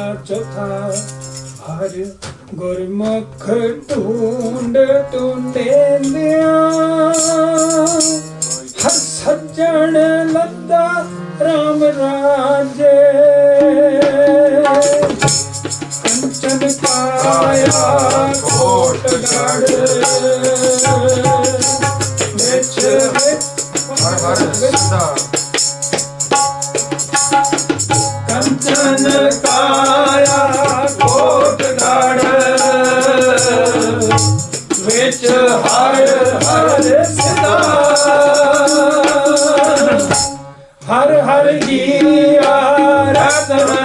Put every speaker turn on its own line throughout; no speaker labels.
ਮਹੱਲਾ ਚੌਥਾ ਹਰ ਗੁਰਮੁਖ ਢੂੰਡ ਟੁੰਡੇਂਦਿਆਂ ਹਰ ਸੱਜਣ ਲੱਦਾ ਰਾਮ ਰਾਜੇ। ਕੰਚਨ ਕਾਇਆ ਕੋਟ ਗੜ ਵਿੱਚ
ਹਰ ਹਰ ਸਦਾ।
ਕੰਚਨ ਕਾਇਆ ਕੋਟ ਗੜ। ਵਿੱਚ ਹਰ ਹਰ ਸਦਾ ਹਰ ਹਰ ਜੀ ਆਰਾਧਨਾ।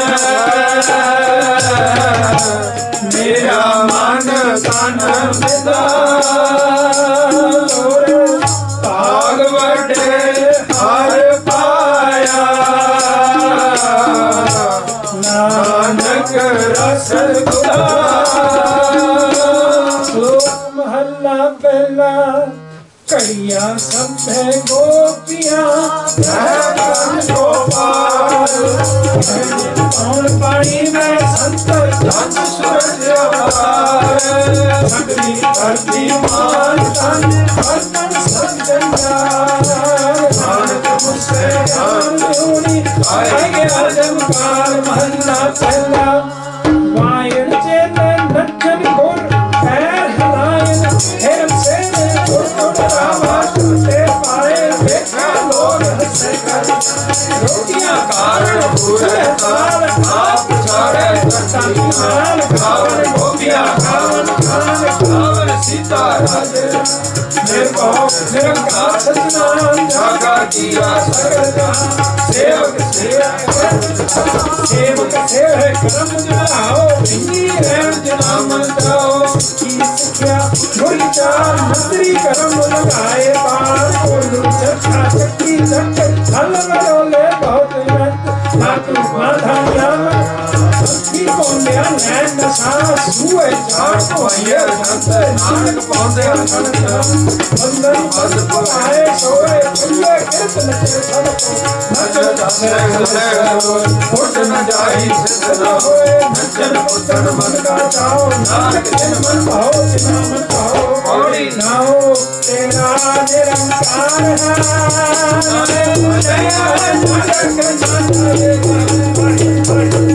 ਕੜੀਆਂ ਸਭੇ ਗੋਪੀਆਂ ਮੈਂ ਬਨ ਗੋਪਾਲ ਕੌਣ ਪਾਣੀ ਮੈਂ ਸੰਤ ਜਨ ਸੁਰਜਿਆਰ ਸਗਲੀ ਧਰਤੀ ਮਾਨ ਤਨ ਹਰਮਨ ਸੰਜਨਾਰ ਨਾਨਕ ਮੁਸੇ ਗਿਆਨ ਹੋਣੀ ਆਏ ਗਿਆ ਨਿਰਭਉ ਨਿਰੰਕਾਰ ਸਤਨਾਮ ਜਾਗਾ ਕੀਆ ਸਗਲ ਸੇਵਕ ਸੇਵਕ ਸੇਵਕ ਸੇਵ ਕਰਮ ਜਨਾਓ ਇੰਨੀ ਰਹਿਣ ਜਨਾ ਮੰਤਰਾਓ ਕੀ ਸਿੱਖਿਆ ਗੁਰ ਚਾਰ ਮੰਤਰੀ ਕਰਮ ਲਗਾਏ ਪਾਰ ਕੋਲੂ ਚੱਕਾ ਚੱਕੀ ਚੱਕ ਹਲ ਮਰੋਲੇ ਬਹੁਤ ਰਤ ਨਾਤੂ ਮਾਧਾ ਨਾਮ ਕੀ ਕੋਨਿਆ ਨੈਣ ਨਸ਼ਾ ਸੂਏ ਚਾਰ ਕੋਈਏ ਜੰਤ ਨਾਨਕ ਪਾਉਂਦੇ ਅਨੰਤ ਬੰਦਨ ਬੰਦ ਪਾਏ ਸੋਏ ਖੁੱਲੇ ਕਿਰਤ ਨਚੇ ਸਭ ਕੋ ਨਚ ਦਸੇ ਹਲੇ ਫੁੱਟ ਨ ਜਾਈ ਸਿੱਧ ਨ ਹੋਏ ਨਚਨ ਪੁੱਤਨ ਮਨ ਕਾ ਚਾਓ ਨਾਨਕ ਜਿਨ ਮਨ ਭਾਓ ਜਿਨ ਮਨ ਭਾਓ ਪੌੜੀ ਨਾਓ ਤੇਰਾ ਨਿਰੰਕਾਰ ਹੈ ਨਾਲੇ ਜੈ ਨਾਨਕ ਨਾਓ ਤੇਰਾ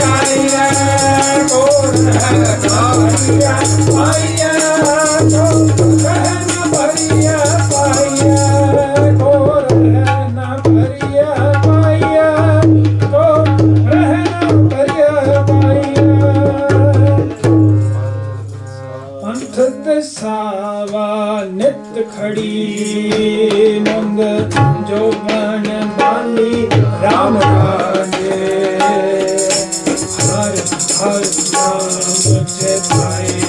ਆਇਆ। ਕੋਰ ਹੈ ਕਾਰਿਆ ਆਇਆ ਤੋ ਅੰਤ ਦਸਾਵਾ ਨਿਤ ਖੜੀ ਨੰਦ ਜੋ ਬਨ ਬਾਨੀ ਰਾਮ ਰਾਜੇ। ਹਰ ਹਰ ਨਾਮ ਤੇ ਪਾਏ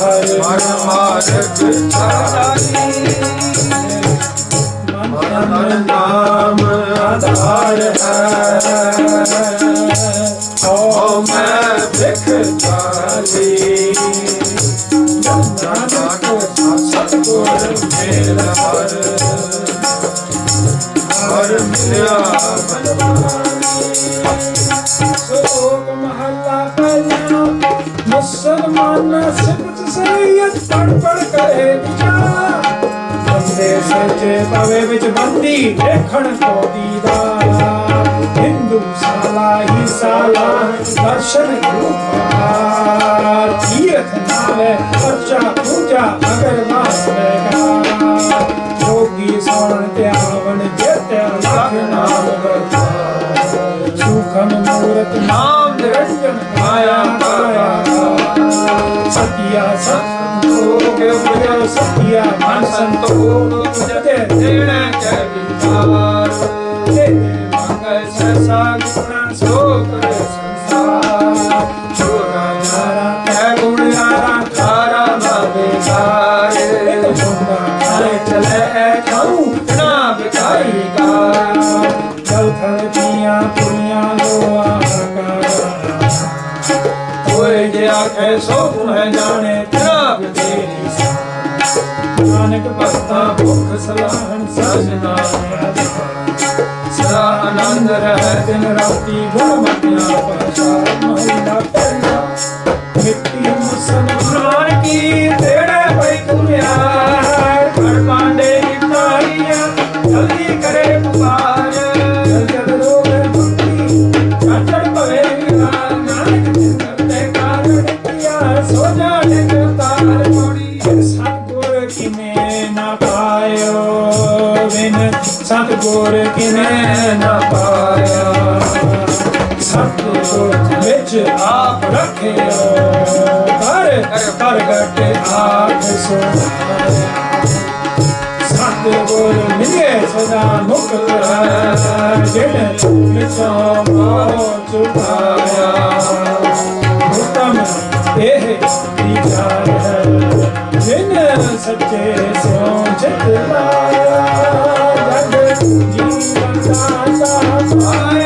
ਹਰ
ਮਨ ਮਾਰਗ ਚਾਰੀ
ਮਨ ਨਾਮ ਆਧਾਰ ਹੈ ਓ ਮੈਂ ਵਿਖ ਚਾਲੀ ਨਾਨਕ ਸਤਿਗੁਰ ਮੇਰਾ ਹਰ
ਹਰ ਮਿਲਿਆ
ਸੋਗ ਮਹੱਲਾ ਪਹਿਲਾ ਮੁਸਲਮਾਨ ਸਿਫਤ ਸਰੀਅਤ ਪੜ ਪੜ ਕਰੇ ਵਿਚਾਰ। ਬੰਦੇ ਸੱਚੇ ਪਵੇ ਵਿੱਚ ਬੰਦੀ ਦੇਖਣ ਕੋ ਦੀਦਾਰ ਹਿੰਦੂ ਸਾਲਾ ਹੀ ਸਾਲਾ, ਦਰਸ਼ਨ ਰੂਪਾਰ ਤੀਰਥ ਨਾਲੇ ਪਰਚਾ ਪੂਜਾ ਅਗਰ ਵਾਸਵੇਗਾ ਜੋਗੀ ਸੋਣ ਤੇ
ਨਿਰੰਜਨ ਮਾਇਆ ਕਾਇਆ
ਸਤਿਆ ਸਤ
ਸੰਤੋਖ ਉਪਜੈ
ਸਤਿਆ
ਮਨ ਸੰਤੋਖ ਉਪਜੈ ਦੇਣਾ ਕੈ ਵਿਚਾਰ ਤੇਰੇ ਮੰਗੈ ਸੈਸਾ ਗੁਣਾ ਸੋ ਕਰੇ ਸੰਸਾਰ। ਛੋਰਾ ਯਾਰਾ ਕੈ ਗੁਣ ਯਾਰਾ ਤਾਰਾ ਨਾ ਬੇਸਾਰੇ
ਇੱਕ ਮੁੰਡਾ
ਚਲੇ ਚਲੇ ਖਾਉ ਨਾ ਬਿਕਾਈ ਕਾ
ਜਲ ਥਲ ਪੀਆਂ ਪੁਰੀਆਂ
ਜੇ ਸੋ ਗੁਣ ਹੈ ਜਾਣੇ ਤੇਰਾ ਬਤੇਰੀ
ਨਾਨਕ ਭਗਤਾ,
ਭੁਖ ਸਲਾਹਣ ਸਜਨਾ ਸਦਾ ਆਨੰਦ ਰਹਿ,
ਦਿਨ ਰਾਤੀ ਗੁਣ ਮਤਿਆ ਪਾਸ਼ਾ ਮਹਿਲਾ ਪਹਿਲਾ, ਮਿੱਟੀ ਮੁਸਨ
ਕੀ ਤੇੜੇ
ਆਪ ਰੱਖਿਓ ਕਰ ਕਰ ਗਟੇ ਆਪ ਸੁਣਾਇਆ ਸਤਗੁਰ ਮਿਲੇ ਸਦਾ ਮੁਕਤ ਹੈ ਜਿਨ ਵਿਚੋਂ ਮੋਹ ਚੁਕਾਇਆ ਉਤਮ ਇਹ ਵਿਚਾਰ ਹੈ ਜਿਨ ਸੱਚੇ ਸਿਉ ਚਿਤ ਲਾਇਆ, ਜਗ ਜੀਵਨ ਦਾਤਾ ਪਾਇਆ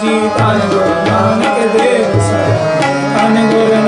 ਜੀ ਧੰਨ ਗੁਰੂ ਨਾਨਕ ਦੇਵ ਸਾਹਿਬ ਧੰਨ ਗੁਰੂ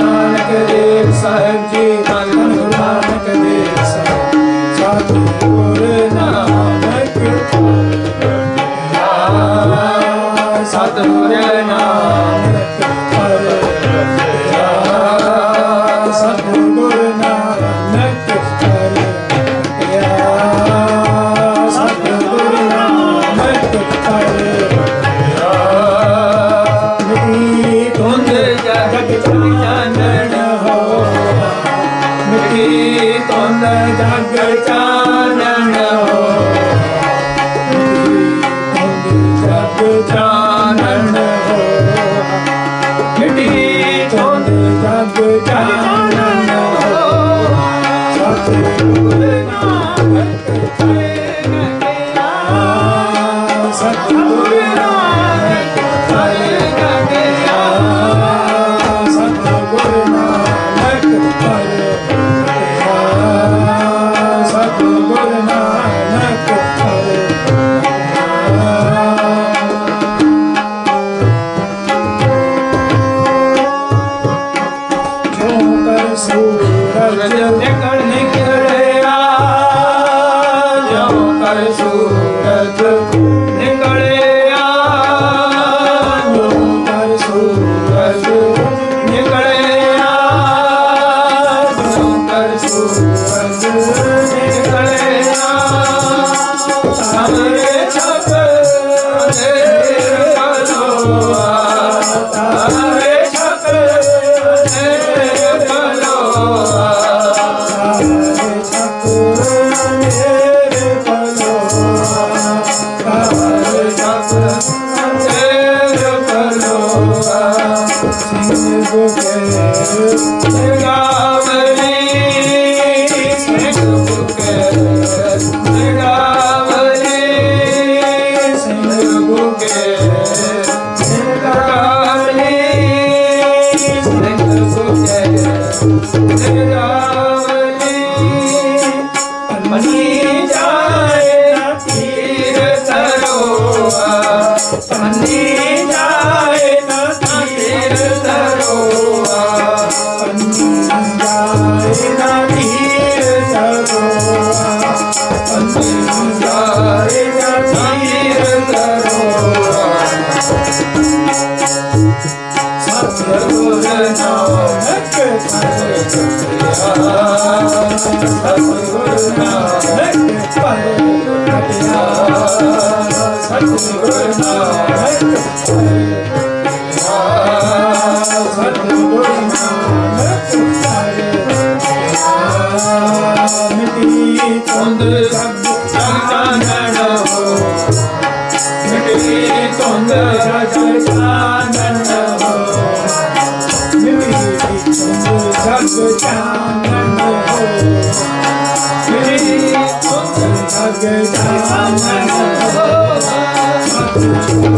ਤੁੰਦ ਜਗ ਚਾਨਣ ਹੋ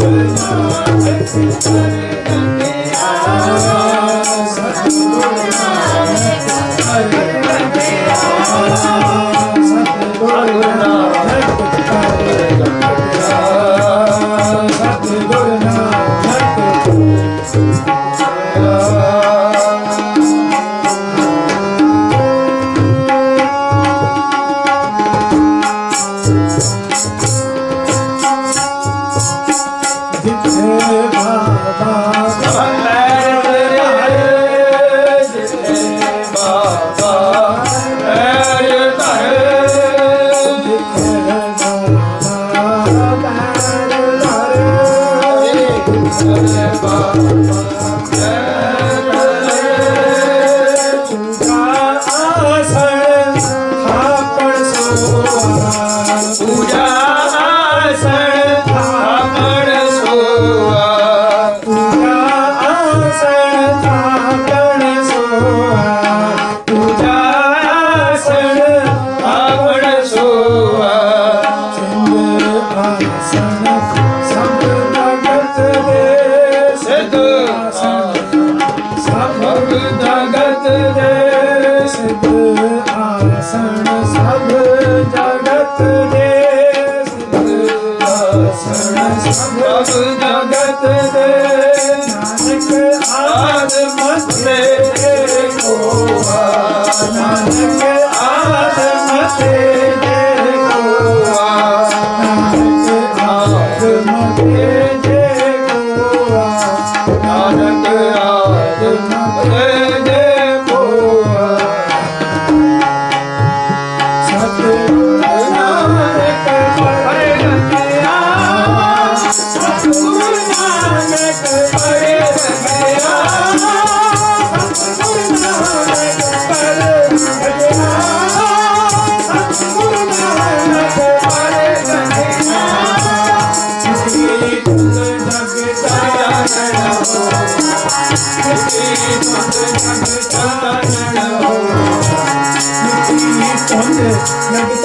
ਪੂਜਾ 我知道 Number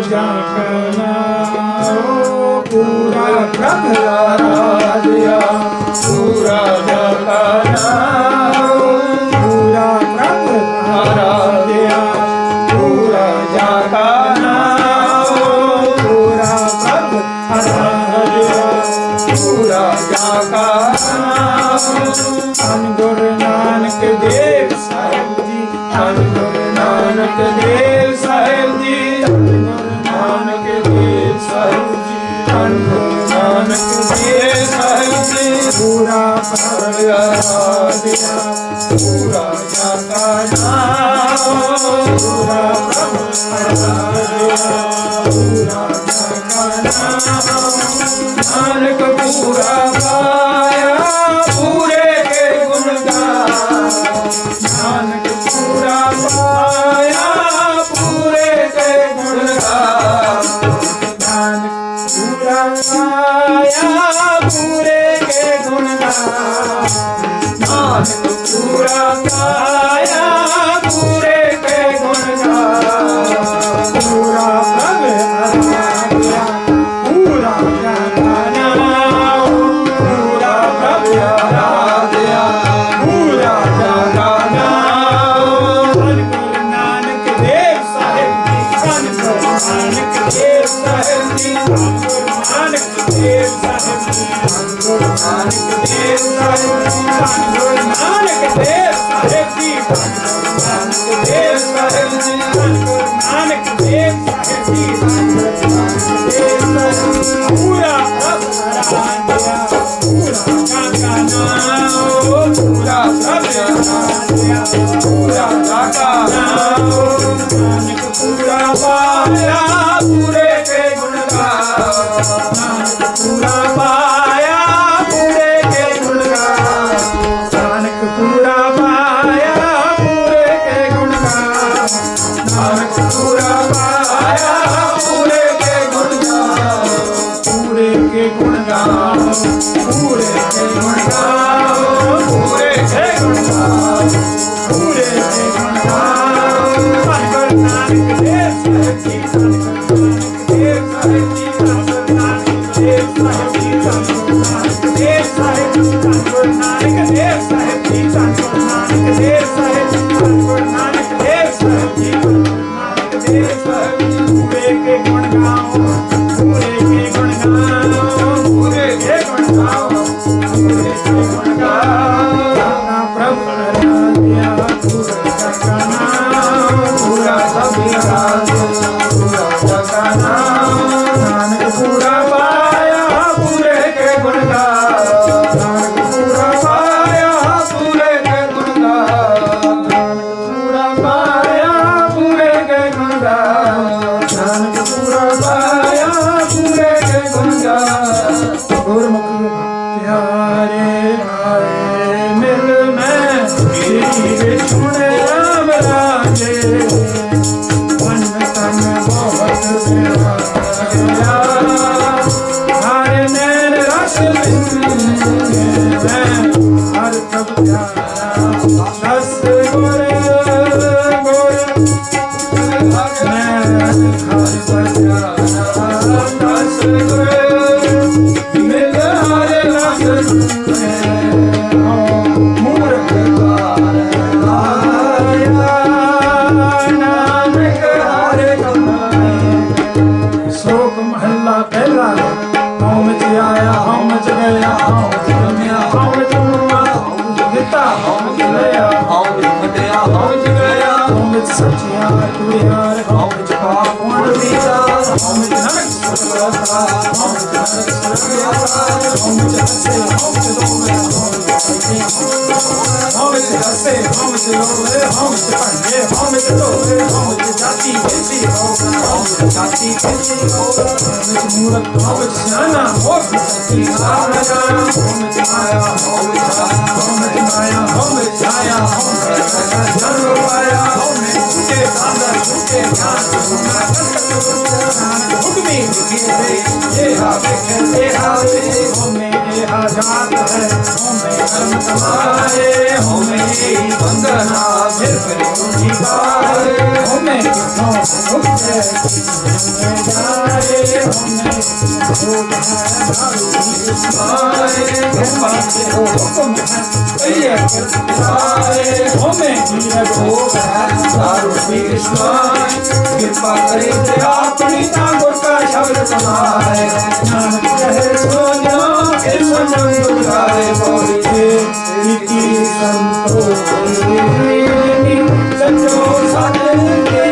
Jagannath, Pura Prabhupada. ਪੂਰਾ ਪ੍ਰਗਟਿਆ ਪੂਰਾ ਜਾਂਦਾ ਨਾਮ ਪੂਰਾ ਪ੍ਰਗਟਿਆ ਪੂਰਾ ਜਾਂਦਾ ਨਾਮ ਨਾਨਕ ਪੂਰਾ ਨਾਨਕ ਦੇਵ ਨਾਨਕ Lord God. ਵਿੱਚ ਰੋਵੇ ਹਮ ਤੇ ਭੰਡੇ ਹਮ ਤੇ ਢੋਵੇ ਹਮ ਤੇ ਜਾਤੀ ਖੇਤੀ ਹੋਵੇ ਹਮ ਤੇ ਜਾਤੀ ਖੇਤੀ ਹੋਵੇ ਵਿੱਚ ਮੂਰਤ ਹੋਵੇ ਸਿਆਣਾ ਹੋਵੇ ਸਕੀ ਸਾਰਾ ਜਾਣਾ ਹਮ ਤੇ ਮਾਇਆ ਹੋਵੇ ਹਮ ਤੇ ਮਾਇਆ ਹੋਵੇ ਕਿਰਪਾ ਕਰੇ ਤੇ ਆਪਣੀ ਤਾਂ ਗੁਰ ਕਾ ਸ਼ਬਦ ਸੁਣਾਏ ਨਾਨਕ ਕਹਿ ਸੋਨਾ ਇਸ ਮਨ ਦੁਖਾਏ ਪੌੜੀ ਤੇ ਇਤੀ ਸੰਤੋਖੀ ਸੰਜੋ ਸਾਧਨ ਕੇ